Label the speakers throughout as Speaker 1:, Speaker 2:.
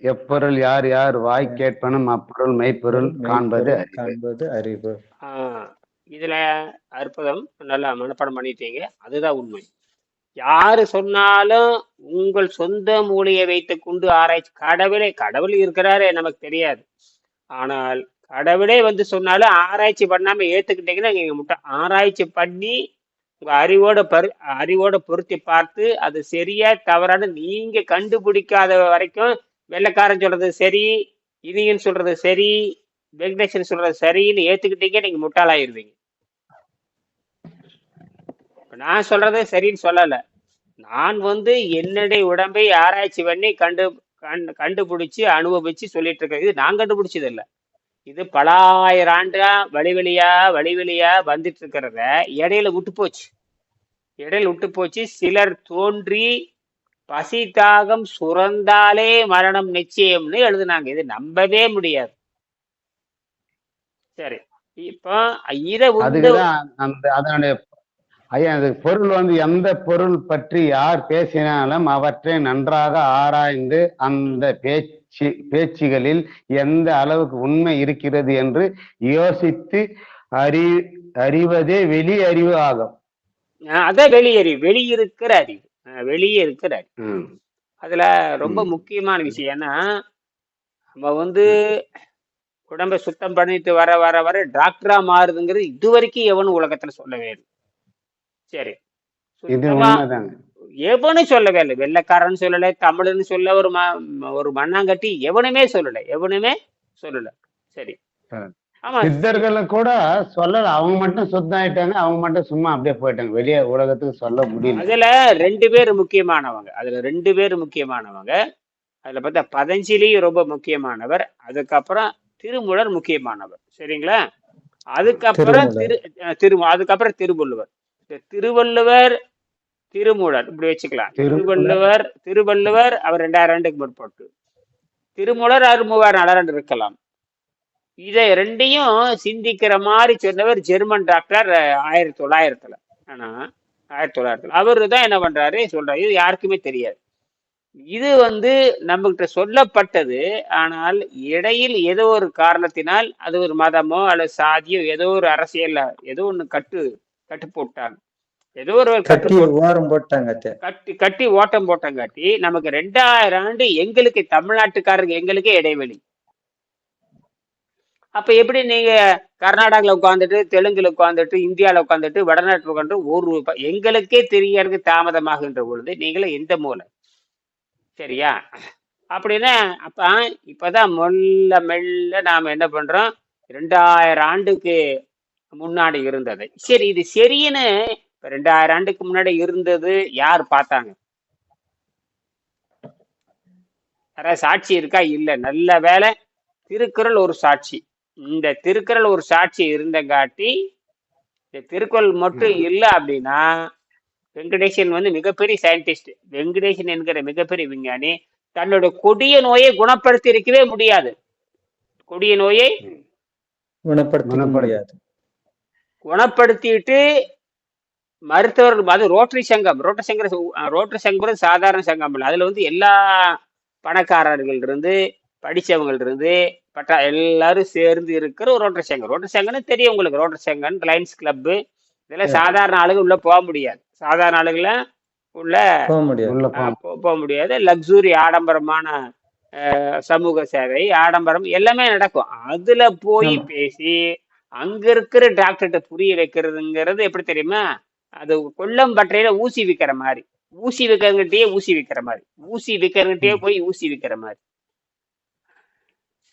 Speaker 1: எப்பொருள் யார் யார் வாய் கேட்பனும் அப்பொருள் மெய்ப்பொருள் காண்பது
Speaker 2: காண்பது அறிவு.
Speaker 3: ஆஹ் இதுல அற்புதம் நல்லா மனப்பாடம் பண்ணிட்டீங்க. அதுதான் உண்மை. யாரு சொன்னாலும் உங்கள் சொந்த மூளையை வைத்துக் கொண்டு ஆராய்ச்சி கடவுளே கடவுள் இருக்கிறாரே நமக்கு தெரியாது. ஆனால் கடவுளே வந்து சொன்னாலும் ஆராய்ச்சி பண்ணாம ஏத்துக்கிட்டீங்கன்னா நீங்க முட்டை ஆராய்ச்சி பண்ணி உங்க அறிவோட பரு அறிவோட பொருத்தி பார்த்து அது சரியா தவறான நீங்க கண்டுபிடிக்காத வரைக்கும் வெள்ளைக்காரன் சொல்றது சரி இனியன் சொல்றது சரி வெங்கடேசன் சொல்றது சரின்னு ஏத்துக்கிட்டீங்க நீங்க முட்டாளாயிருவீங்க. நான் சொல்றதே சரின்னு சொல்லல. நான் வந்து என்னுடைய உடம்பை ஆராய்ச்சி பண்ணி கண்டு கண்டு கண்டுபிடிச்சு அனுபவிச்சு சொல்லிட்டு இருக்கேன் இது நான் கண்டுபிடிச்சது இல்லை இது பலாயிரம் ஆண்டா வழி வழியா வழி வழியா வந்துட்டு இருக்கிறத இடையில விட்டு போச்சு இடையில விட்டு போச்சு சிலர் தோன்றி பசி தாகம் சுரந்தாலே மரணம் நிச்சயம்னு எழுதுனாங்க. இது நம்பவே முடியாது. சரி. இப்போ
Speaker 1: அதனுடைய ஐயா அது பொருள் வந்து எந்த பொருள் பற்றி யார் பேசினாலும் அவற்றை நன்றாக ஆராய்ந்து அந்த பேச்சு பேச்சுகளில் எந்த அளவுக்கு உண்மை இருக்கிறது என்று யோசித்து அறி அறிவதே வெளி அறிவு ஆகும்.
Speaker 3: அதான் வெளியறிவு வெளியிருக்கிற அறிவு. வெளியே இருக்கிற அறிவு
Speaker 1: ம்.
Speaker 3: அதுல ரொம்ப. முக்கியமான விஷயம் ஏன்னா நம்ம வந்து உடம்பை சுத்தம் பண்ணிட்டு வர வர வர டாக்டரா மாறுதுங்கிறது இது வரைக்கும் எவனும் உலகத்துல சொல்லவே இல்லை. சரி. எவனும் சொல்லவே இல்லை. வெள்ளைக்காரன் சொல்லல தமிழ்னு சொல்ல ஒரு ம ஒரு மண்ணாங்கட்டி எவனுமே சொல்லல. எவனுமே சொல்லல. சரி.
Speaker 1: சித்தர்களும் கூட சொல்லல. அவங்க மட்டும் சுத்தம் ஆயிட்டாங்க அவங்க மட்டும் சும்மா அப்படியே போயிட்டாங்க. வெளியே உலகத்துக்கு சொல்ல முடியல.
Speaker 3: அதுல ரெண்டு பேர் முக்கியமானவங்க. அதுல ரெண்டு பேர் முக்கியமானவங்க. அதுல பார்த்தா பதஞ்சலியும் ரொம்ப முக்கியமானவர். அதுக்கப்புறம் திருமூலர் முக்கியமானவர். சரிங்களா? அதுக்கப்புறம் திரு திரு அதுக்கப்புறம் திருவள்ளுவர். திருவள்ளுவர் திருமூலர் இப்படி வச்சுக்கலாம். திருவள்ளுவர் திருவள்ளுவர் அவர் ரெண்டாயிரம் ஆண்டுக்கு முற்பட்டு. திருமூலர் ஆறு மூவாயிரம் நாலாயிரம் இருக்கலாம். இதை ரெண்டையும் சிந்திக்கிற மாதிரி சொன்னவர் ஜெர்மன் டாக்டர் ஆயிரத்தி தொள்ளாயிரத்துல. ஆனா ஆயிரத்தி தொள்ளாயிரத்துல. அவரு தான் என்ன பண்றாரு? சொல்றாரு. இது யாருக்குமே தெரியாது. இது வந்து நம்மகிட்ட சொல்லப்பட்டது. ஆனால் இடையில் ஏதோ ஒரு காரணத்தினால் அது ஒரு மதமோ அல்லது சாதியோ ஏதோ ஒரு அரசியல் ஏதோ ஒண்ணு கட்டு கட்டு போட்டாங்க ஏதோ ஒரு கட்டு
Speaker 2: ஓரம் போட்டாங்க.
Speaker 3: கட்டி கட்டி ஓட்டம் போட்டங்காட்டி நமக்கு ரெண்டாயிரம் ஆண்டு எங்களுக்கு தமிழ்நாட்டுக்காரங்க எங்களுக்கே இடைவெளி. அப்ப எப்படி நீங்க கர்நாடகாவில் உட்காந்துட்டு தெலுங்குல உட்காந்துட்டு இந்தியாவில் உட்காந்துட்டு வடநாட்டில் உட்காந்து ஒரு எங்களுக்கே தெரியறதுக்கு தாமதமாகின்ற பொழுது நீங்களும் எந்த மூலை? சரியா? அப்படின்னா அப்ப இப்பதான் மெல்ல மெல்ல நாம என்ன பண்றோம்? ரெண்டாயிரம் ஆண்டுக்கு முன்னாடி இருந்தது. சரி இது சரின்னு இப்ப ரெண்டாயிரம் ஆண்டுக்கு முன்னாடி இருந்தது யார் பார்த்தாங்க? யாராவது சாட்சி இருக்கா? இல்லை. நல்ல வேலை திருக்குறள் ஒரு சாட்சி. இந்த திருக்குறள் ஒரு சாட்சி இருந்தங்காட்டி இந்த திருக்குறள் மட்டும் இல்லை அப்படின்னா வெங்கடேசன் வந்து மிகப்பெரிய சயின்டிஸ்ட் வெங்கடேசன் என்கிற மிகப்பெரிய விஞ்ஞானி. தன்னோட கொடிய நோயை குணப்படுத்தி இருக்கவே முடியாது. கொடிய நோயை
Speaker 2: குணப்படுத்த முடியாது.
Speaker 3: குணப்படுத்திட்டு மருத்துவர்கள் அது ரோட்டரி சங்கம். ரோட்டரி சங்கம் ரோட்டரி சங்கம் சாதாரண சங்கம் இல்லை. அதுல வந்து எல்லா பணக்காரர்கள் இருந்து படிச்சவங்க இருந்து பட்டா எல்லாரும் சேர்ந்து இருக்கிற ஒரு ரோட்டரி சங்கம் ரோட்டரி சங்கம்னு தெரியும் உங்களுக்கு. ரோட்டரி சங்கம் லைன்ஸ் கிளப். இதெல்லாம் சாதாரண ஆளுங்க உள்ள போக முடியாது. சாதாரண ஆளுங்கள உள்ள
Speaker 2: போக முடியாது.
Speaker 3: லக்ஸுரி ஆடம்பரமான சமூக சேவை ஆடம்பரம் எல்லாமே நடக்கும். அதுல போய். பேசி அங்க இருக்கிற டாக்டர்கிட்ட புரிய வைக்கிறதுங்கிறது எப்படி தெரியுமா? அது கொல்லம் பற்றையில ஊசி விக்கிற மாதிரி. ஊசி விக்கிறவங்கிட்டயே ஊசி விக்கிற மாதிரி. ஊசி விக்கிறவங்கிட்டயே போய் ஊசி விக்கிற மாதிரி.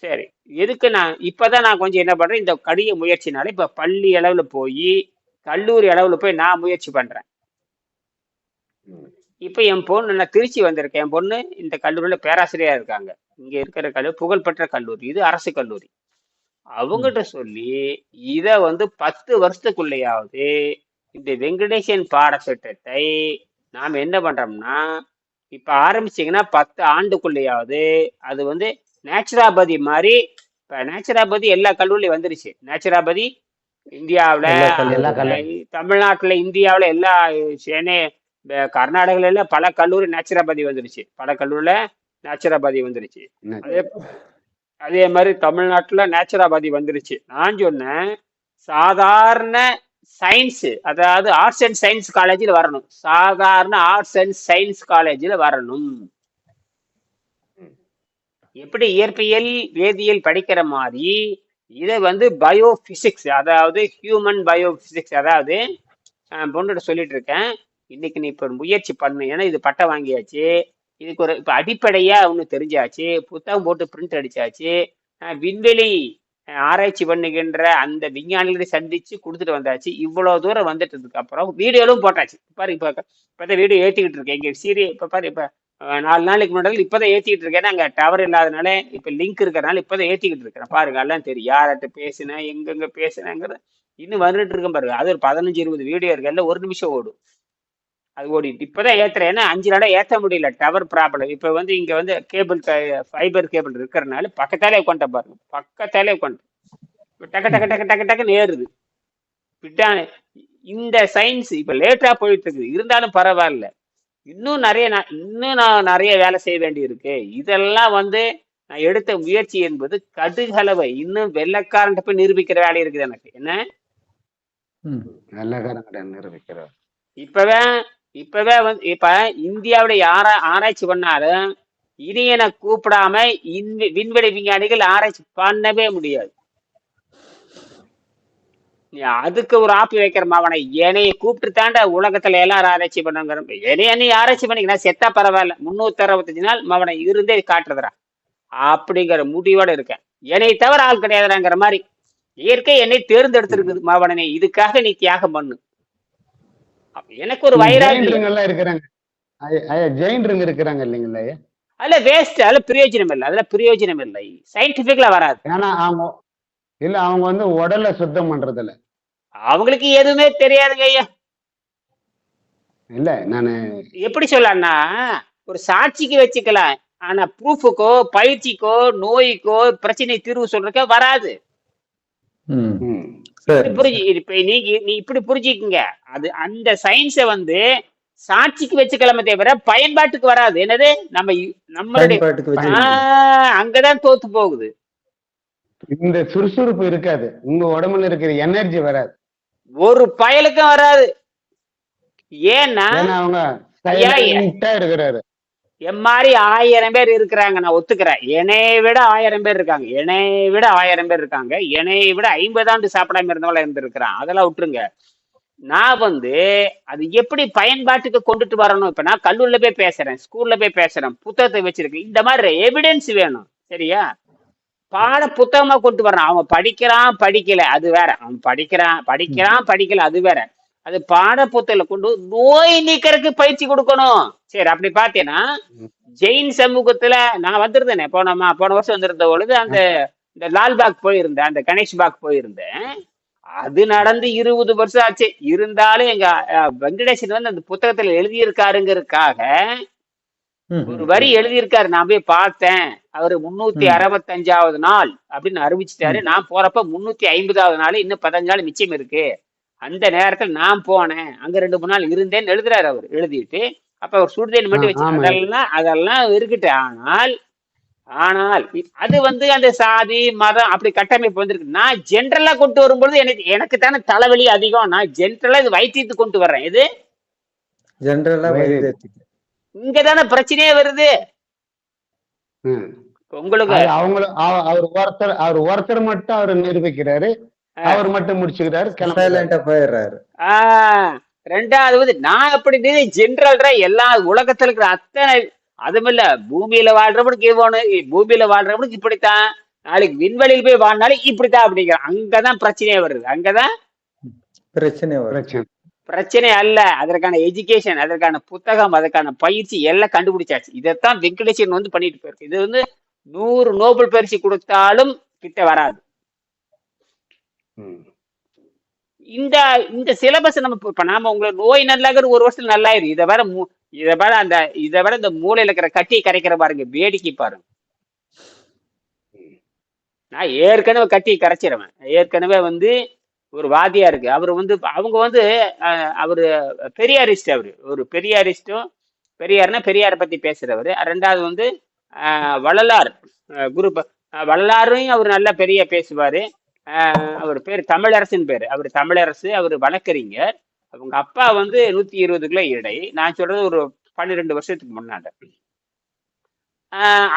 Speaker 3: சரி. எதுக்கு நான் இப்பதான் நான் கொஞ்சம் என்ன பண்றேன் இந்த கடிய முயற்சினால இப்ப பள்ளி அளவுல போய் கல்லூரி அளவுல போய் நான் முயற்சி பண்றேன். இப்ப என் பொண்ணு நான் திருச்சி வந்திருக்கேன். என் பொண்ணு இந்த கல்லூரியில பேராசிரியரா இருக்காங்க. இங்க இருக்கிற கல்லூரி புகழ்பெற்ற கல்லூரி. இது அரசு கல்லூரி. அவங்ககிட்ட சொல்லி இத வந்து பத்து வருஷத்துக்குள்ளேயாவது இந்த வெங்கடேசன் பாடத்திட்டத்தை நாம் என்ன பண்றோம்னா இப்ப ஆரம்பிச்சீங்கன்னா பத்து ஆண்டுக்குள்ளேயாவது அது வந்து நேச்சுராபதி மாதிரி இப்ப நேச்சுராபதி எல்லா கல்லூரியும் வந்துருச்சு. நேச்சுராபதி இந்தியாவுல தமிழ்நாட்டுல இந்தியாவுல எல்லா சென்னை கர்நாடகால பல கல்லூரி நேச்சுராபதி வந்துருச்சு. பல கல்லூரியில நேச்சுரோபதி வந்துருச்சு. அதே அதே மாதிரி தமிழ்நாட்டுல நேச்சுரோபதி வந்துருச்சு. நான் சொன்னேன் சாதாரண சயின்ஸ் அதாவது ஆர்ட்ஸ் அண்ட் சயின்ஸ் காலேஜில் வரணும். சாதாரண ஆர்ட்ஸ் அண்ட் சயின்ஸ் காலேஜில் வரணும். எப்படி இயற்பியல் வேதியியல் படிக்கிற மாதிரி இதை வந்து பயோஃபிசிக்ஸ் அதாவது ஹியூமன் பயோஃபிசிக்ஸ் அதாவது அஹ் பொண்ணுகிட்ட சொல்லிட்டு இருக்கேன் இன்னைக்கு நீ இப்போ முயற்சி பண்ணு ஏன்னா இது பட்டம் வாங்கியாச்சு. இதுக்கு ஒரு இப்போ அடிப்படையாக ஒன்று தெரிஞ்சாச்சு. புத்தகம் போட்டு பிரிண்ட் அடிச்சாச்சு. விண்வெளி ஆராய்ச்சி பண்ணுகின்ற அந்த விஞ்ஞானிகளை சந்திச்சு கொடுத்துட்டு வந்தாச்சு. இவ்வளோ தூரம் வந்துட்டதுக்கு அப்புறம் வீடியோலும் போட்டாச்சு. பாரு இப்போ இப்போ வீடியோ ஏற்றிக்கிட்டு இருக்கேன். இங்கே சீரிய இப்போ பாரு இப்போ நாலு நாளைக்கு முன்னாடி இப்போதான் ஏற்றிக்கிட்டு இருக்கேன். அங்கே டவர் இல்லாதனால இப்போ லிங்க் இருக்கிறனால இப்போதான் ஏற்றிக்கிட்டு இருக்கிறேன். பாருங்க எல்லாம் தெரியும். யார்கிட்ட பேசினேன் எங்கெங்க பேசினேங்கிறது இன்னும் வந்துட்டு இருக்கேன் பாருங்க. அது ஒரு பதினஞ்சு இருபது வீடியோ இருக்கு எல்லாம் ஒரு நிமிஷம் ஓடும். அது ஓடிட்டு இப்போதான் ஏத்துறேன். ஏன்னா அஞ்சு நாளா ஏற்ற முடியல. டவர் ப்ராப்ளம் இப்போ வந்து இங்க வந்து கேபிள் ஃபைபர் கேபிள் இருக்கிறனால பக்கத்தாலே உட்காந்துட்ட பாருங்க. பக்கத்தாலே உட்காந்து டக்கு டக்கு டக்கு டக்கு டக்குன்னு ஏறுது. இந்த சயின்ஸ் இப்ப லேட்டா போயிட்டு இருக்குது. இருந்தாலும் பரவாயில்ல. இன்னும் நிறைய நான் இன்னும் நான் நிறைய வேலை செய்ய வேண்டி இருக்கு இதெல்லாம் வந்து நான் எடுத்த முயற்சி என்பது கடுகளவை. இன்னும் வெள்ளக்காரன்ட்ட போய் நிரூபிக்கிற வேலை இருக்குது எனக்கு. என்ன?
Speaker 2: ம்.
Speaker 1: வெள்ளக்காரங்கிட்ட நிரூபிக்கிறார்
Speaker 3: இப்பவே இப்பவே வந்து இப்ப இந்தியாவுடைய ஆரா ஆராய்ச்சி பண்ணாலும் இனி என கூப்பிடாம விண்வெளி விஞ்ஞானிகள் ஆராய்ச்சி பண்ணவே முடியாது. நீ அதுக்கு ஒரு ஆப்பு வைக்கிற மாவனை என்னைய கூப்பிட்டு தாண்டா உலகத்துல எல்லாரும் ஆராய்ச்சி பண்ணுங்கிற என்னைய நீ ஆராய்ச்சி பண்ணிக்க நான் செத்தா பரவாயில்ல. முன்னூத்தி அறுபத்தஞ்சு நாள் மவனை இருந்தே காட்டுறதுடா. அப்படிங்கிற முடிவோட இருக்கேன். என்னை தவிர ஆள் கிடையாதுங்கிற மாதிரி இயற்கை என்னை தேர்ந்தெடுத்திருக்குது மாவனனே இதுக்காக நீ தியாகம் பண்ணு. எனக்கு ஒரு வைராகியம்
Speaker 1: இருக்கிறாங்க. ஜெயின்ருங்க இருக்கிறாங்க இல்லைங்களா
Speaker 3: அதுல வேஸ்ட் அதுல பிரயோஜனம் இல்லை. அதுல பிரயோஜனம் இல்லை. சயின்டிபிக்ல வராது.
Speaker 1: ஏன்னா அவங்க இல்ல அவங்க வந்து உடலை சுத்தம் பண்றது இல்ல
Speaker 3: அவங்களுக்கு எதுவுமே தெரியாதுங்க ஐயா.
Speaker 1: இல்ல நானு
Speaker 3: எப்படி சொல்லலாம்னா ஒரு சாட்சிக்கு வச்சுக்கலாம். ஆனா ப்ரூஃபுக்கோ பயிற்சிக்கோ நோய்க்கோ பிரச்சனை தீர்வு சொல்றதுக்கோ வராது. புரிஞ்சு இப்ப நீங்க நீ இப்படி புரிஞ்சுக்குங்க. அது அந்த சயின்ஸை வந்து சாட்சிக்கு வச்சுக்கலாமே தவிர பயன்பாட்டுக்கு வராது. என்னது? நம்ம நம்மளுடைய அங்கதான் தோத்து போகுது.
Speaker 1: இந்த சுறுசுறுப்பு இருக்காது. உங்க உடம்புல இருக்கிற எனர்ஜி வராது.
Speaker 3: ஒரு பயலுக்கும் வராது. ஏன்னா
Speaker 1: அவங்க இருக்கிறாரு.
Speaker 3: என் மாதிரி ஆயிரம் பேர் இருக்கிறாங்க நான் ஒத்துக்கிறேன். என்னைய விட ஆயிரம் பேர் இருக்காங்க. என்னைய விட ஆயிரம் பேர் இருக்காங்க. என்னைய விட ஐம்பது ஆண்டு சாப்பிடாம இருந்தவங்கள இருந்திருக்கிறான். அதெல்லாம் விட்டுருங்க. நான் வந்து அது எப்படி பயன்பாட்டுக்கு கொண்டுட்டு வரணும்? இப்ப நான் கல்லூரில போய் பேசுறேன் ஸ்கூல்ல போய் பேசுறேன் புத்தகத்தை வச்சிருக்கேன். இந்த மாதிரி எவிடன்ஸ் வேணும். சரியா? பாட புத்தகமா கொண்டு வர்றான். அவன் படிக்கிறான் படிக்கல. அது வேற. அவன் படிக்கிறான் படிக்கிறான் படிக்கல. அது வேற. அது பாட புத்தகத்துல கொண்டு நோய் நீக்கறதுக்கு பயிற்சி கொடுக்கணும். சரி அப்படி பார்த்தேன்னா ஜெயின் சமூகத்துல நான் வந்திருந்தேனே. போன போன வருஷம் வந்திருந்த பொழுது அந்த இந்த லால்பாக் போயிருந்தேன். அந்த கணேஷ் பாக் போயிருந்தேன். அது நடந்து இருபது வருஷம் ஆச்சு. இருந்தாலும் எங்க வெங்கடேசன் வந்து அந்த புத்தகத்துல எழுதியிருக்காருங்கிறதுக்காக ஒரு வரி எழுதியிருக்காரு நான் போய் பார்த்தேன். அவரு முன்னூத்தி. அறுபத்தஞ்சாவது நாள் அப்படின்னு அறிவிச்சிட்டாரு. நான் போறப்ப முன்னூத்தி ஐம்பதாவது நாள் இன்னும் பதினஞ்சு நாள் மிச்சம் இருக்கு. அந்த நேரத்துல நான் போனேன். அங்க ரெண்டு மூணு நாள் இருந்தேன்னு எழுதுறாரு அவர் எழுதிட்டு. அப்ப அவர் சுடுதண்ணி மட்டும் வச்சு. அதெல்லாம் அதெல்லாம் இருக்கட்டு ஆனால் ஆனால் அது வந்து அந்த சாதி மதம் அப்படி கட்டமைப்பு வந்திருக்கு. நான் ஜென்ரலா கொண்டு வரும்பொழுது எனக்கு எனக்கு தானே தலைவலி அதிகம். நான் ஜென்ரலா இது வைத்தியத்துக்கு கொண்டு வர்றேன். இது
Speaker 2: ஜென்ரலா வைத்தியத்துக்கு.
Speaker 3: இங்க தானே பிரச்சனையே வருது.
Speaker 1: ம்.
Speaker 3: உங்களுக்கு
Speaker 1: அவங்கள அவ- அவர் ஒருத்தர் அவர் ஒருத்தர் மட்டும் அவர் நிரூபிக்கிறாரு. அவர் மட்டும் முடிச்சுக்கிறாரு
Speaker 2: சைலண்டா போயிடுறாரு.
Speaker 3: ரெண்டாவது வந்து நான் அப்படி ஜென்ரல்ரா எல்லா உலகத்துல இருக்கிற அத்தனை அதுவும் இல்ல பூமியில வாழ்றவனுக்கு இது வேணும். இ- பூமியில வாழ்றவனுக்கு இப்படித்தான். நாளைக்கு விண்வெளியில் போய் வாழ்னாலும் இப்படித்தான் அப்படிங்கிறான் அங்கதான் பிரச்சனையே வருது. அங்கதான்
Speaker 2: பிரச்சனை வரும்
Speaker 1: பிரச்சனை.
Speaker 3: பிரச்சனை அல்ல. அதற்கான எஜுகேஷன் அதற்கான புத்தகம் அதற்கான பயிற்சி எல்லாம் கண்டுபிடிச்சாச்சு. இதைத்தான் வெங்கடேசன் வந்து பண்ணிட்டு போயிருக்கு. இது வந்து நூறு நோபல் பரிசு கொடுத்தாலும் கிட்ட வராது. இந்த இந்த சிலபஸ் நம்ம இப்ப- நாம உங்களை நோய் நல்லாகிற ஒரு வருஷத்துல நல்லாயிரும். இதை வேற இதை வேற அந்த இதை வேற இந்த மூளையில இருக்கிற கட்டியை கரைக்கிற பாருங்க வேடிக்கை பாருங்க. நான் ஏற்கனவே கட்டி கரைச்சிருவேன். ஏற்கனவே வந்து ஒரு வாதியா இருக்கு. அவர் வந்து அவங்க வந்து அவர் அவரு பெரியாரிஸ்ட் அவரு. ஒரு பெரியாரிஸ்டும் பெரியார்னா பெரியாரை பத்தி பேசுறவர். ரெண்டாவது வந்து வள்ளலார். குரு வள்ளலாரையும் அவர் நல்லா பெரிய பேசுவாரு. அவர் பேர் தமிழரசுன்னு பேர். அவர் தமிழரசு அவர் வழக்கறிஞர். அவங்க அப்பா வந்து நூத்தி இருபது கிலோ இடை. நான் சொல்றது ஒரு பன்னிரெண்டு வருஷத்துக்கு முன்னாடி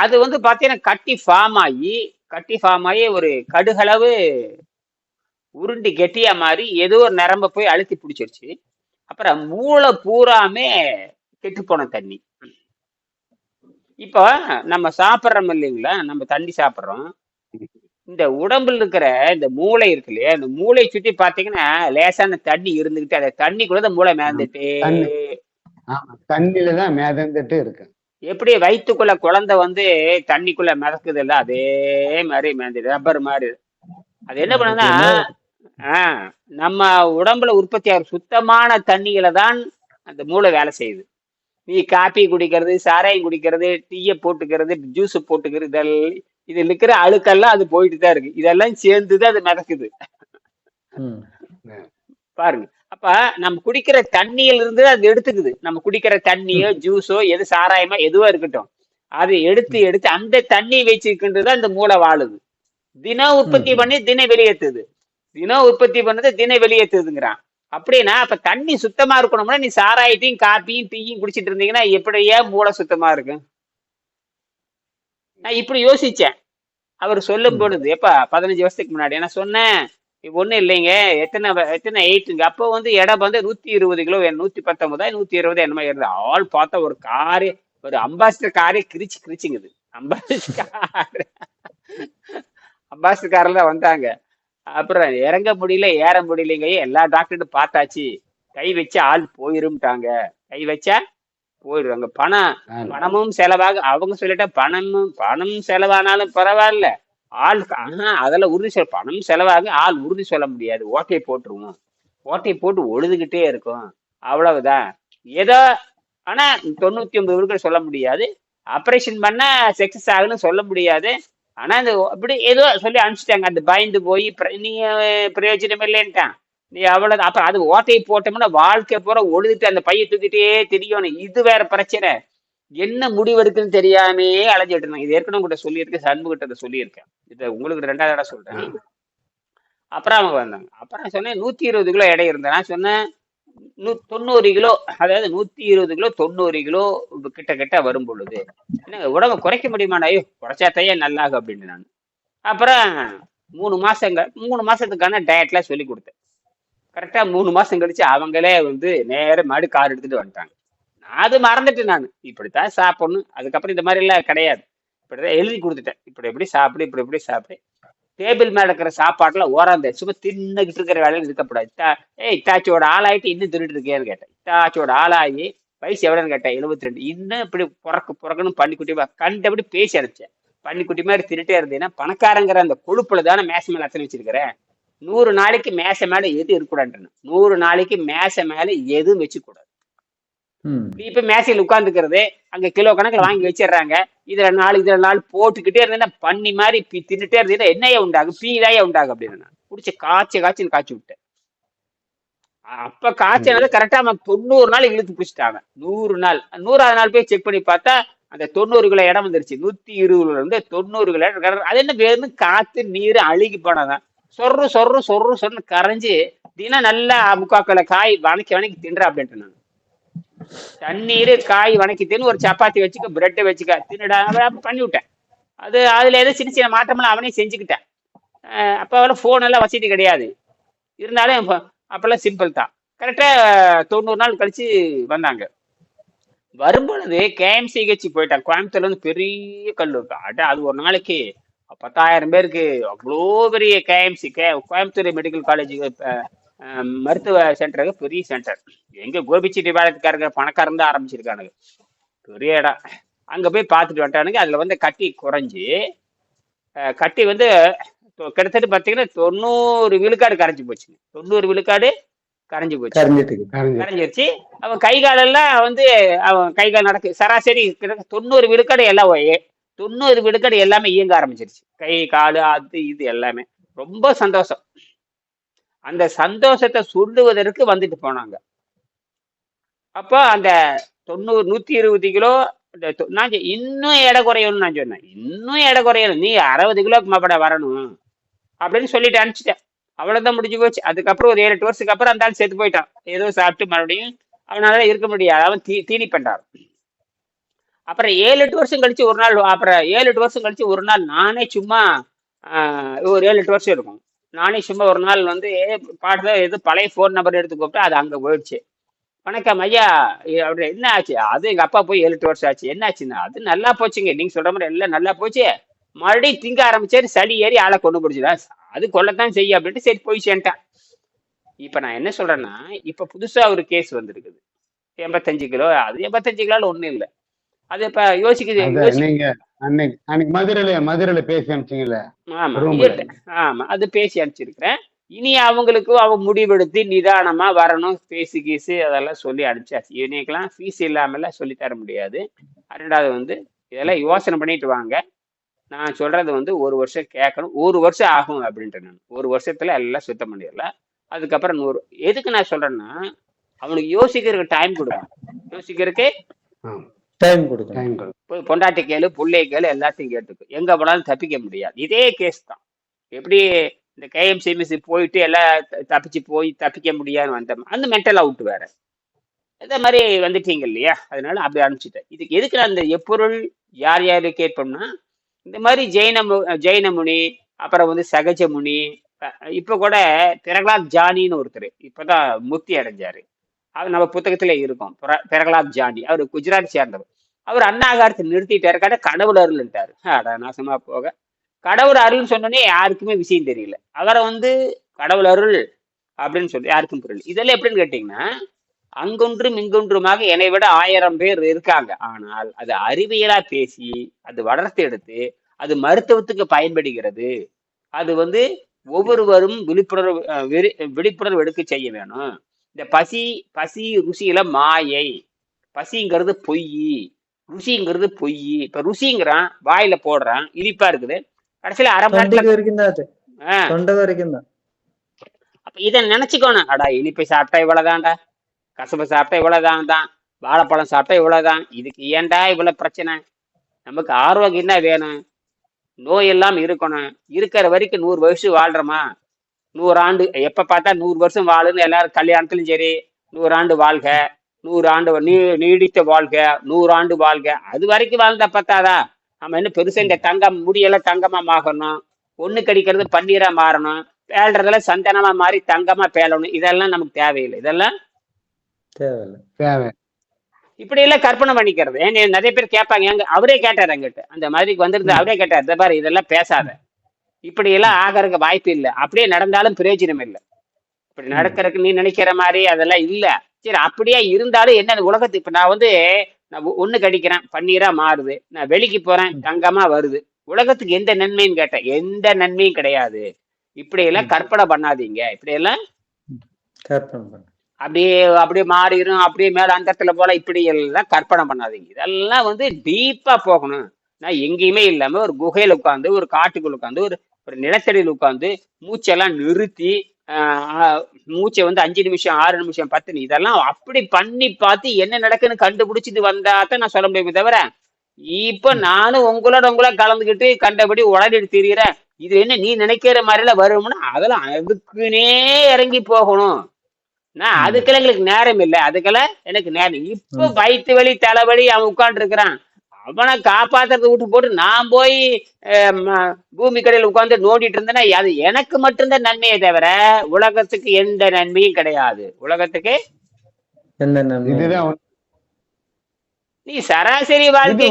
Speaker 3: அது வந்து பார்த்தீங்கன்னா கட்டி ஃபார்ம் ஆகி கட்டி ஃபார்ம் ஆகி ஒரு கடுகளவு உருண்டி கெட்டியா மாதிரி ஏதோ ஒரு நரம்ப போய் அழுத்தி பிடிச்சிருச்சு. அப்புறம் மூளை பூராமே கெட்டு போன தண்ணி. இப்போ நம்ம சாப்பிட்றோம் இல்லைங்களா? நம்ம தண்ணி சாப்பிட்றோம். இந்த உடம்புல இருக்கிற இந்த மூளை இருக்கு இல்லையா? இந்த மூளை சுத்தி பாத்தீங்கன்னா லேசான தண்ணி இருந்துகிட்டு அந்த தண்ணிக்குள்ள இந்த மூளை மேந்துட்டே
Speaker 1: தண்ணி. தண்ணியில தான் மிதந்துட்டு இருக்கு.
Speaker 3: எப்படி வயித்துக்குள்ள குழந்தை வந்து தண்ணிக்குள்ள மிதக்குது இல்ல அதே மாதிரி மேந்துட்டு ரப்பர் மாதிரி. அது என்ன பண்ணுதுன்னா ஆஹ் நம்ம உடம்புல உற்பத்தி ஆகிற சுத்தமான தண்ணியில தான் அந்த மூளை வேலை செய்யுது. நீ காப்பி குடிக்கிறது சாராயம் குடிக்கிறது டீயை போட்டுக்கிறது ஜூஸ் போட்டுக்கிறது இதெல்லாம் இதுல இருக்கிற அழுக்கெல்லாம் அது போயிட்டு தான் இருக்கு. இதெல்லாம் சேர்ந்து தான் அது மிதக்குது.
Speaker 2: ம்.
Speaker 3: பாருங்க. அப்ப நம்ம குடிக்கிற தண்ணியில இருந்து அது எடுத்துக்குது. நம்ம குடிக்கிற தண்ணியோ ஜூஸோ எது சாராயமோ எதுவோ இருக்கட்டும். அதை எடுத்து எடுத்து அந்த தண்ணி வச்சுக்கின்றது அந்த மூளை வாழுது. தினம் உற்பத்தி பண்ணி தினம் வெளியேற்றுது தினம் உற்பத்தி பண்ணது தினம் வெளியேற்றுதுங்கிறான். அப்படின்னா அப்ப தண்ணி சுத்தமா இருக்கணும்னா நீ சாராயத்தையும் காப்பியும் டீயும் குடிச்சிட்டு இருந்தீங்கன்னா எப்படியே மூளை சுத்தமா இருக்கு? நான் இப்படி யோசிச்சேன். அவர் சொல்லும் பொழுது எப்ப பதினஞ்சு வருஷத்துக்கு முன்னாடி நான் சொன்னேன் ஒன்றும் இல்லைங்க எத்தனை எத்தனை எயிட்டுங்க அப்போ வந்து இடம் வந்து நூற்றி இருபது கிலோ நூற்றி பத்தொன்பதா நூற்றி இருபது என்னமோ இருந்தது ஆள் பார்த்தா ஒரு காரு ஒரு அம்பாசிடர் காரே கிரிச்சு கிரிச்சுங்குது. Ambassador car. அம்பாசிடர் காரில் தான் வந்தாங்க. அப்புறம் இறங்க முடியல ஏற முடியலைங்க எல்லா டாக்டர்கிட்ட பார்த்தாச்சு. கை வச்சா ஆள் போயிரும்ட்டாங்க. கை வச்சா போயிடுவாங்க பணம் பணமும் செலவாக அவங்க சொல்லிட்டா பணமும் பணம் செலவானாலும் பரவாயில்ல. ஆள் ஆஹா அதெல்லாம் உறுதி சொல்ல பணம் செலவாக ஆள் உறுதி சொல்ல முடியாது. ஓட்டையை போட்டுருவோம். ஓட்டையை போட்டு ஒழுதுகிட்டே இருக்கும். அவ்வளவுதான். ஏதோ ஆனா தொண்ணூத்தி ஒன்பது சொல்ல முடியாது. ஆப்ரேஷன் பண்ணா சக்சஸ் ஆகுன்னு சொல்ல முடியாது. ஆனா இந்த அப்படி ஏதோ சொல்லி அனுப்பிச்சிட்டாங்க. அந்த பயந்து போய் நீ பிரயோஜனம் இல்லைன்ட்டான் நீ அவ்வளவு அப்புறம் அது ஓட்டையை போட்டோம்னா வாழ்க்கை பூரா ஒழுதுட்டு அந்த பைய தூக்கிட்டே தெரியணும் இது வேற பிரச்சனை. என்ன முடிவு இருக்குன்னு தெரியாமே அலைஞ்சிட்டு இருந்தாங்க. இது ஏற்கனவே கிட்ட சொல்லியிருக்கேன். சண்முகிட்ட அதை சொல்லியிருக்கேன். இதை உங்களுக்கு ரெண்டாவது இடம் சொல்றேன். அப்புறம் அவங்க வந்தாங்க. அப்புறம் நான் சொன்னேன் நூத்தி இருபது கிலோ எடை இருந்தேன் நான் சொன்னேன் தொண்ணூறு கிலோ அதாவது நூத்தி இருபது கிலோ தொண்ணூறு கிலோ கிட்ட கிட்ட வரும் பொழுது. என்னங்க உடம்ப குறைக்க முடியுமாடா ஐயோ குறைச்சாத்தையே நல்லாகும் அப்படின்னு நான். அப்புறம் மூணு மாசங்க மூணு மாசத்துக்கான டயட்லாம் சொல்லி கொடுத்தேன். கரெக்டா மூணு மாசம் கழிச்சு அவங்களே வந்து நேர மாடு கார் எடுத்துட்டு வந்துட்டாங்க. நான் அது மறந்துட்டேன் நான். இப்படித்தான் சாப்பிடணும். அதுக்கப்புறம் இந்த மாதிரி எல்லாம் கிடையாது. இப்படிதான் எழுதி கொடுத்துட்டேன். இப்படி எப்படி சாப்பிடு இப்படி எப்படி சாப்பிடு. டேபிள் மேல இருக்கிற சாப்பாட்டுல ஓராந்த சும்மா தின்னுகிட்டு இருக்கிற வேலையில இருக்கப்படாது இத்தா ஏய் இத்தாச்சியோட ஆளாயிட்டு இன்னும் திருட்டு இருக்கேன்னு கேட்டேன். இத்தாச்சியோட ஆளாகி வயசு எவ்வளோன்னு கேட்டேன்? எழுபத்தி ரெண்டு இன்னும் இப்படி புறக்கு புறக்கணும் பன்னிக்குட்டி கண்டபடி பேசி அனுப்பிச்சேன். பன்னிக்குட்டி மாதிரி திருட்டே இருந்தீங்கன்னா பணக்காரங்கிற அந்த கொழுப்புல தானே மேச மேல அத்தனை வச்சிருக்கிறேன் நூறு நாளைக்கு மேச மேல எது இருக்கக்கூடாதுன்னு. நூறு நாளைக்கு மேச மேல எதுவும் வச்சுக்கூடாது. இப்ப மேசையில் உட்கார்ந்துக்கிறது அங்க கிலோ கணக்குல வாங்கி வச்சிடுறாங்க. இதுல நாலு இதுல நாலு போட்டுக்கிட்டே இருந்தேன்னா பண்ணி மாதிரி பி- தின்னுட்டே இருந்தீங்கன்னா என்னைய உண்டாகும் பீதாய உண்டாகும் அப்படின்னு நான் குடிச்ச காய்ச்ச காய்ச்சின்னு காய்ச்சி விட்டேன். அப்ப காய்ச்சனது கரெக்டா அவன் தொண்ணூறு நாள் இழுத்து பிடிச்சிட்டாங்க நூறு நாள். நூறாவது நாள் போய் செக் பண்ணி பார்த்தா அந்த தொண்ணூறு கிலோ இடம் வந்துருச்சு. நூத்தி இருபதுல இருந்து தொண்ணூறு கிலோ இடம் அது என்ன வெறும் காத்து நீர் அழுகி போனதான். சொர்ரு சொர்ரு சொர்ரு சொர்னு கரைஞ்சு தினம் நல்லா முக்காக்களை காய் வணக்கி வணக்கி தின்ற அப்படின்ட்டு தண்ணீர் காய் வணக்கி தின்னு ஒரு சப்பாத்தி வச்சுக்க பிரெட்டை வச்சுக்க தின்னுடா பண்ணி விட்டேன் அது அதில் ஏதோ சின்ன சின்ன மாற்றமெல்லாம் அவனே செஞ்சுக்கிட்டேன். அப்போ அப்ப ஃபோன் எல்லாம் வசதி கிடையாது. இருந்தாலும் அப்போல்லாம் சிம்பிள் தான். கரெக்டாக தொண்ணூறு நாள் கழித்து வந்தாங்க. வரும்பொழுது கேஎம்சிஹெச் போயிட்டான் கோயம்புத்தூர்ல இருந்து பெரிய கல் இருக்கு. அட அது ஒரு நாளைக்கு பத்தாயிரம் பேருக்கு. அவ்வளோ பெரிய KMC K Coimbatore medical college மருத்துவ சென்டருக்கு பெரிய சென்டர் எங்க கோபிச்செட்டிப்பாளையத்துக்காரங்க பணக்காரன் தான் ஆரம்பிச்சிருக்கானுங்க. பெரிய இடம். அங்க போய் பார்த்துட்டு வந்துட்டானுங்க. அதுல வந்து கட்டி குறைஞ்சு கட்டி வந்து கிட்டத்தட்ட பார்த்தீங்கன்னா தொண்ணூறு விழுக்காடு கரைஞ்சு போச்சுங்க. தொண்ணூறு விழுக்காடு கரைஞ்சு போச்சு. கரைஞ்சிருச்சு. அவன் கை காலெல்லாம் வந்து அவன் கை கால் நடக்கு சராசரி கிட்ட தொண்ணூறு விழுக்காடு எல்லாம் தொண்ணூறு விழுக்காடு எல்லாமே இயங்க ஆரம்பிச்சிருச்சு. கை கால் அது இது எல்லாமே. ரொம்ப சந்தோஷம். அந்த சந்தோஷத்தை சொல்லுவதற்கு வந்துட்டு போனாங்க. அப்போ அந்த தொண்ணூறு நூத்தி இருபது கிலோ நான் இன்னும் எடை குறையணும்னு நான் சொன்னேன். இன்னும் எடை குறையணும். நீ அறுபது கிலோ மாப்பட வரணும். அப்படின்னு சொல்லிட்டு அனுப்பிச்சிட்டேன். அவ்வளவுதான் முடிஞ்சு போச்சு. அதுக்கப்புறம் ஒரு ஏழு எட்டு வருஷத்துக்கு அப்புறம் அந்த ஆள் செத்து போயிட்டான். ஏதோ சாப்பிட்டு மறுபடியும் அவனால இருக்க முடியாது அவன் தீ தீனி பண்றான். அப்புறம் ஏழு எட்டு வருஷம் கழிச்சு ஒரு நாள் அப்புறம் ஏழு எட்டு வருஷம் கழிச்சு ஒரு நாள் நானே சும்மா ஒரு ஏழு எட்டு வருஷம் இருக்கும். நானே சும்மா ஒரு நாள் வந்து பாட்டு எது பழைய ஃபோன் நம்பர் எடுத்து கூப்பிட்டு அது அங்கே போயிடுச்சு. வணக்கம் ஐயா அப்படி என்ன ஆச்சு? அது எங்கள் அப்பா போய் ஏழு எட்டு வருஷம் ஆச்சு. என்ன ஆச்சுன்னா அது நல்லா போச்சுங்க. நீங்கள் சொல்கிற மாதிரி எல்லாம் நல்லா போச்சு. மறுபடியும் திங்க ஆரம்பிச்சாரு சளி ஏறி ஆளை கொண்டு பிடிச்சிடா அது கொல்லத்தான் செய்யும் அப்படின்ட்டு சரி போய் சேர்ந்துட்டேன். இப்போ நான் என்ன சொல்கிறேன்னா இப்போ புதுசாக ஒரு கேஸ் வந்திருக்குது. எண்பத்தஞ்சு கிலோ அது எண்பத்தஞ்சு கிலோவில் ஒன்றும் இல்லை. அது இப்ப யோசிக்குது
Speaker 1: நீங்க அன்னைக்கு அன்னைக்கு மதுரையில மதுரையில பேசி அனுப்பிச்சீங்கல்ல?
Speaker 3: ஆமா அது பேசி அனுப்பிச்சிருக்கிறேன். இனி அவங்களுக்கு அவ முடிவெடுத்து நிதானமா வரணும் பேசி கீசு அதெல்லாம் சொல்லி அனுப்பிச்சாச்சு. இவனுக்கெல்லாம் ஃபீஸ் இல்லாமலாம் சொல்லி தர முடியாது. ரெண்டாவது வந்து இதெல்லாம் யோசனை பண்ணிட்டு வாங்க. நான் சொல்றது வந்து ஒரு வருஷம் கேட்கணும். ஒரு வருஷம் ஆகும் அப்படின்ட்டு நான். ஒரு வருஷத்துல எல்லாம் சுத்தம் பண்ணிடலாம். அதுக்கப்புறம் நூறு எதுக்கு நான் சொல்றேன்னா அவனுக்கு யோசிக்கிறதுக்கு டைம் கொடுக்கணும். யோசிக்கிறதுக்கு
Speaker 2: டைம்
Speaker 1: கொடுக்கும்
Speaker 3: பொண்டாட்டி கேளு பிள்ளை கேளு எல்லாத்தையும் கேட்டுக்கும் எங்க போனாலும் தப்பிக்க முடியாது. இதே கேஸ் தான். எப்படி இந்த கேஎம்சிஎம்சி போயிட்டு எல்லாம் தப்பிச்சு போய் தப்பிக்க முடியாதுன்னு வந்தோம் அந்த மென்டல் அவுட் வேற. இதே மாதிரி வந்துட்டீங்க இல்லையா? அதனால அப்படி அனுப்பிச்சிட்டேன். இதுக்கு எதுக்கு நான் இந்த எப்பொருள் யார் யாரு கேட்போம்னா இந்த மாதிரி ஜெயின மு- ஜெயின முனி அப்புறம் வந்து சகஜ முனி அஹ் இப்ப கூட பிரகலாத் ஜானின்னு ஒருத்தர் இப்பதான் முக்தி அடைஞ்சாரு. அவர் நம்ம புத்தகத்திலே இருக்கும். பிர- பிரகலாத் ஜானி. அவர் குஜராத் சேர்ந்தவர். அவர் அண்ணாகாரத்தை நிறுத்திட்டாரு. கடை கடவுள் அருள்ன்ட்டாரு. அட நாசமா போக. கடவுள் அருள்னு சொன்னோன்னே யாருக்குமே விஷயம் தெரியல. அவரை வந்து கடவுள் அருள் அப்படின்னு சொல்லி யாருக்கும் புரியல. இதெல்லாம் எப்படின்னு கேட்டீங்கன்னா அங்கொன்றும் இங்கொன்றுமாக என்னை விட ஆயிரம் பேர் இருக்காங்க. ஆனால் அது அறிவியலா பேசி அது வளர்த்து எடுத்து அது மருத்துவத்துக்கு பயன்படுகிறது. அது வந்து ஒவ்வொருவரும் விழிப்புணர்வு விழிப்புணர்வு எடுக்க செய்ய வேணும். இந்த பசி பசி ருசியில மாயை. பசிங்கிறது பொய். ருசிங்கிறது பொய். இப்ப ருசிங்கிறான் வாயில போடுறான் இனிப்பா இருக்குது. கடைசியில அரை மணி நேரத்துல அப்ப இதை நினைச்சுக்கோணும். அடா இனிப்பை சாப்பிட்டா இவ்வளவுதான்டா. கசப்பு சாப்பிட்டா இவ்வளவுதான் தான். வாழைப்பழம் சாப்பிட்டா இவ்வளவுதான். இதுக்கு ஏன்டா இவ்வளவு பிரச்சனை? நமக்கு ஆரோக்கியம் தான் வேணும்? நோய் எல்லாம் இருக்கணும். இருக்கிற வரைக்கும் நூறு வயசு வாழ்றோமா? நூறு ஆண்டு எப்ப பார்த்தா நூறு வருஷம் வாழுன்னு எல்லாரும் கல்யாணத்திலும் சரி நூறு ஆண்டு வாழ்க. நூறு ஆண்டு நீ நீடித்த வாழ்க நூறு ஆண்டு வாழ்க. அது வரைக்கும் வாழ்ந்தா பத்தாதா? நம்ம என்ன பெருசா இந்த தங்கம் முடியெல்லாம் தங்கமா மாறணும் பொண்ணு கடிக்கிறது பன்னீரா மாறணும். பேழ்றதுல சந்தனமா மாறி தங்கமா பேளணும் இதெல்லாம் நமக்கு தேவையில்லை. இதெல்லாம்
Speaker 2: தேவையில்லை.
Speaker 1: தேவை.
Speaker 3: இப்படி எல்லாம் கற்பனை பண்ணிக்கிறது. ஏன் நிறைய பேர் கேட்பாங்க எங்க அவரே கேட்டார் எங்கிட்ட அந்த மாதிரி வந்திருந்து அவரே கேட்டார். இந்த பாரு இதெல்லாம் பேசாத. இப்படி எல்லாம் ஆகறதுக்கு வாய்ப்பு இல்லை. அப்படியே நடந்தாலும் பிரயோஜனம் இல்லை. இப்படி நடக்கிறதுக்கு நீ நினைக்கிற மாதிரி அதெல்லாம் இல்ல. சரி அப்படியே இருந்தாலும் என்ன உலகத்து இப்ப நான் வந்து நான் ஒண்ணு கடிக்கிறேன் பன்னீரா மாறுது. நான் வெளிக்கு போறேன் தங்கமா வருது. உலகத்துக்கு எந்த நன்மைன்னு கேட்டேன் எந்த நன்மையும் கிடையாது. இப்படி எல்லாம் கற்பனை பண்ணாதீங்க. இப்படி எல்லாம் அப்படியே அப்படியே மாறிடும் அப்படியே மேல அந்தத்துல போல இப்படி எல்லாம் கற்பனை பண்ணாதீங்க. இதெல்லாம் வந்து டீப்பா போகணும். நான் எங்கேயுமே இல்லாம ஒரு குகையில உட்காந்து ஒரு காட்டுக்குள்ள உட்காந்து ஒரு ஒரு நிலத்தடியில் உட்காந்து மூச்செல்லாம் நிறுத்தி ஆஹ் மூச்சை வந்து அஞ்சு நிமிஷம் ஆறு நிமிஷம் பத்து இதெல்லாம் அப்படி பண்ணி பார்த்து என்ன நடக்குன்னு கண்டுபிடிச்சிட்டு வந்தா தான் நான் சொல்ல முடியுமே தவிர இப்ப நானும் உங்களோட உங்கள கலந்துக்கிட்டு கண்டபடி உடனே திரியிறேன் இது என்ன நீ நினைக்கிற மாதிரிலாம் வரும்னா அதெல்லாம் அதுக்குன்னே இறங்கி போகணும். நான். அதுக்கெல்லாம் எங்களுக்கு நேரம் இல்லை. அதுக்கெல்லாம் எனக்கு நேரம் இப்போ வயிற்று வலி தலைவலி அவன் உட்கார்ந்து இருக்கிறான் அவனை காப்பாத்துறத விட்டு போட்டு நான் போய் பூமி கடையில் உட்கார்ந்து நோண்டிட்டு இருந்தேன்னா அது எனக்கு மட்டும்தான் நன்மையே தவிர உலகத்துக்கு எந்த நன்மையும் கிடையாது. உலகத்துக்கு. நீ சராசரி வாழ்க்கை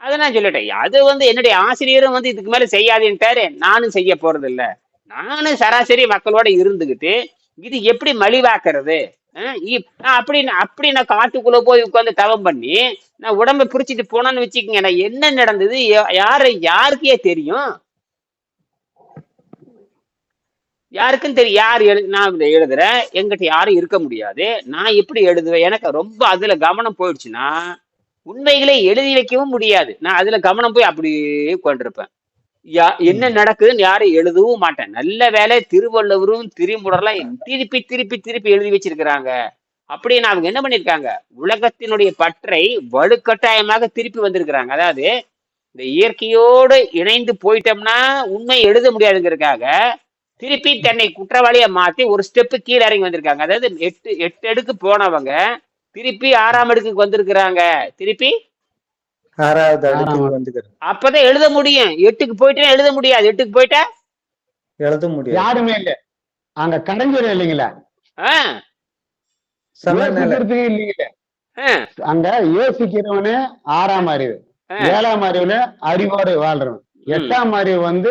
Speaker 3: அதை நான் சொல்லிட்டேன். அது வந்து என்னுடைய ஆசிரியரும் வந்து இதுக்கு மேல செய்யாதுன்ட்டாரு நானும் செய்ய போறது இல்ல நானும் சராசரி மக்களோட இருந்துகிட்டு இது எப்படி மலிவாக்குறது? அஹ் நான் அப்படி அப்படி நான் காட்டுக்குள்ள போய் உட்காந்து தவம் பண்ணி நான் உடம்ப பிரிச்சுட்டு போனேன்னு வச்சுக்கோங்க நான் என்ன நடந்தது யாரு யாருக்கே தெரியும்? யாருக்கும் தெரியும் யார் எழு நான் எழுதுறேன் எங்கிட்ட யாரும் இருக்க முடியாது. நான் எப்படி எழுதுவேன்? எனக்கு ரொம்ப அதுல கவனம் போயிடுச்சுன்னா உண்மைகளை எழுதி வைக்கவும் முடியாது. நான் அதுல கவனம் போய் அப்படியே கொண்டிருப்பேன் என்ன நடக்குதுன்னு யாரும் எழுதவும் மாட்டேன். நல்ல வேலை திருவள்ளுவரும் திருமுடர்லாம் திருப்பி திருப்பி திருப்பி எழுதி வச்சிருக்கிறாங்க. அப்படின்னு அவங்க என்ன பண்ணிருக்காங்க உலகத்தினுடைய பற்றை வலுக்கட்டாயமாக திருப்பி வந்திருக்கிறாங்க. அதாவது இந்த இயற்கையோடு இணைந்து போயிட்டோம்னா உண்மை எழுத முடியாதுங்கிறதுக்காக திருப்பி தன்னை குற்றவாளியா மாத்தி ஒரு ஸ்டெப்பு கீழே இறங்கி வந்திருக்காங்க. அதாவது எட்டு எட்டு அடுக்கு போனவங்க திருப்பி ஆறாம் அடுக்குக்கு வந்திருக்கிறாங்க. திருப்பி
Speaker 2: ஆறாவது அடுக்கு
Speaker 1: ஆறாம்
Speaker 2: வந்துக்கிறேன்
Speaker 3: அப்பதான் எழுத முடியும். எட்டுக்கு போயிட்டா எழுத முடியாது. எட்டுக்கு போயிட்டா?
Speaker 2: எழுத முடியாது.
Speaker 1: யாருமே இல்ல. அங்க கடைஞ்சிடும் இல்லைங்களா? இல்லைங்களே. அங்க யோசிக்கிறவனு ஆறாம் அறிவு. ஏழாம் அறிவுல அறிவோடு வாழ்றவன். எட்டாம் அறிவு வந்து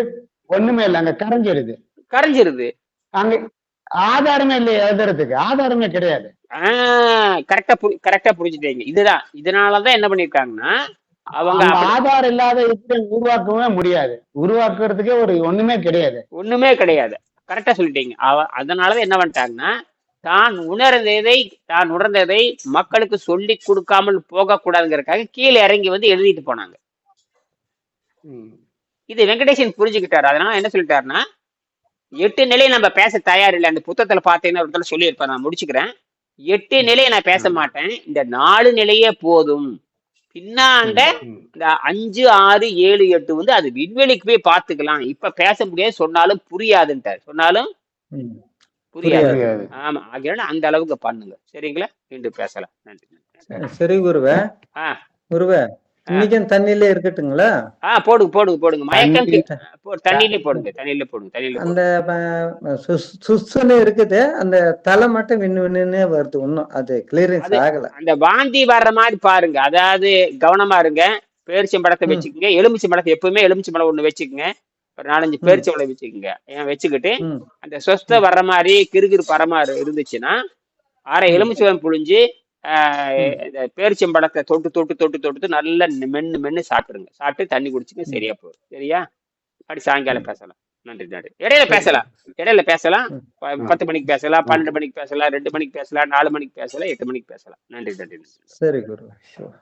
Speaker 1: ஒண்ணுமே இல்லை. அங்க கரைஞ்சிடுது
Speaker 3: கரைஞ்சிருது.
Speaker 1: அங்க ஆதாரமே இல்லை எழுதுறதுக்கு. ஆதாரமே கிடையாது.
Speaker 3: கரெக்டா கரெக்டா புரிஞ்சுட்டீங்க. இதுதான். இதனாலதான் என்ன பண்ணிருக்காங்கன்னா அவங்க
Speaker 1: ஆதாரம் இல்லாத உருவாக்கவே முடியாது. உருவாக்குறதுக்கே ஒரு ஒண்ணுமே கிடையாது.
Speaker 3: ஒண்ணுமே கிடையாது. கரெக்டா சொல்லிட்டீங்க. அவ அதனாலதான் என்ன பண்ணிட்டாங்கன்னா தான் உணர்ந்ததை தான் உணர்ந்ததை மக்களுக்கு சொல்லி கொடுக்காமல் போகக்கூடாதுங்கிறதுக்காக கீழே இறங்கி வந்து எழுதிட்டு போனாங்க. இது வெங்கடேசன் புரிஞ்சுக்கிட்டாரு. அதனால என்ன சொல்லிட்டாருன்னா எட்டு நிலையை நம்ம பேச தயார் இல்லை. அந்த புத்தகத்துல பார்த்தீங்கன்னா ஒரு இடத்துல சொல்லியிருப்பேன். நான் முடிச்சுக்கிறேன். எட்டு நிலையை நான் பேச மாட்டேன். இந்த நாலு நிலையே போதும். பின்னாண்ட. இந்த அஞ்சு ஆறு ஏழு எட்டு வந்து அது விண்வெளிக்கு போய் பார்த்துக்கலாம். இப்ப பேச முடியாது சொன்னாலும் புரியாதுன்ட்டார். சொன்னாலும். புரியாது. ஆமா. அதனால அந்த அளவுக்கு பண்ணுங்க. சரிங்களா? மீண்டும் பேசலாம். நன்றி.
Speaker 2: சரி குருவே.
Speaker 3: ஆ.
Speaker 2: குருவே இன்னைக்கும் தண்ணியில இருக்கட்டுங்களா?
Speaker 3: ஆ போடுங்க போடுங்க போடுங்க. மயக்கம் தண்ணியிலே போடுங்க தண்ணியில போடுங்க தண்ணியில
Speaker 2: அந்த சுஸ்ன்னு இருக்குது. அந்த தலை மட்டும் விண்ணு விண்ணுன்னே வருது இன்னும். அது கிளியரன்ஸ் ஆகல.
Speaker 3: அந்த வாந்தி வர்ற மாதிரி பாருங்க. அதாவது கவனமா இருங்க. பேரிச்சம்பழத்தை
Speaker 2: ம்.
Speaker 3: வச்சுக்கோங்க. எலுமிச்சம்பழத்தை எப்பவுமே எலுமிச்சம்பழம் ஒண்ணு வச்சுக்கோங்க. ஒரு நாலஞ்சு. பேரிச்சம்பழம் வச்சுக்கோங்க. ஏன் வச்சுக்கிட்டு. அந்த சொஸ்த வர்ற மாதிரி கிறுகிறு மாதிரி இருந்துச்சுன்னா அரை
Speaker 2: ம்.
Speaker 3: எலுமிச்சம்பழம் புழிஞ்சு பேரிச்சம்பழத்தை தொட்டு தொட்டு தொட்டு தொட்டு நல்லா மென்னு மென்னு சாப்பிடுங்க. சாப்பிட்டு தண்ணி குடிச்சுங்க. சரியா போகும் சரியா? அப்படி சாயங்காலம் பேசலாம். நன்றி நன்றி. இடையில பேசலாம். இடையில பேசலாம். பத்து மணிக்கு பேசலாம் பன்னெண்டு மணிக்கு பேசலாம் ரெண்டு மணிக்கு பேசலாம் நாலு மணிக்கு பேசலாம் எட்டு மணிக்கு பேசலாம். நன்றி நன்றி
Speaker 2: சரி sure.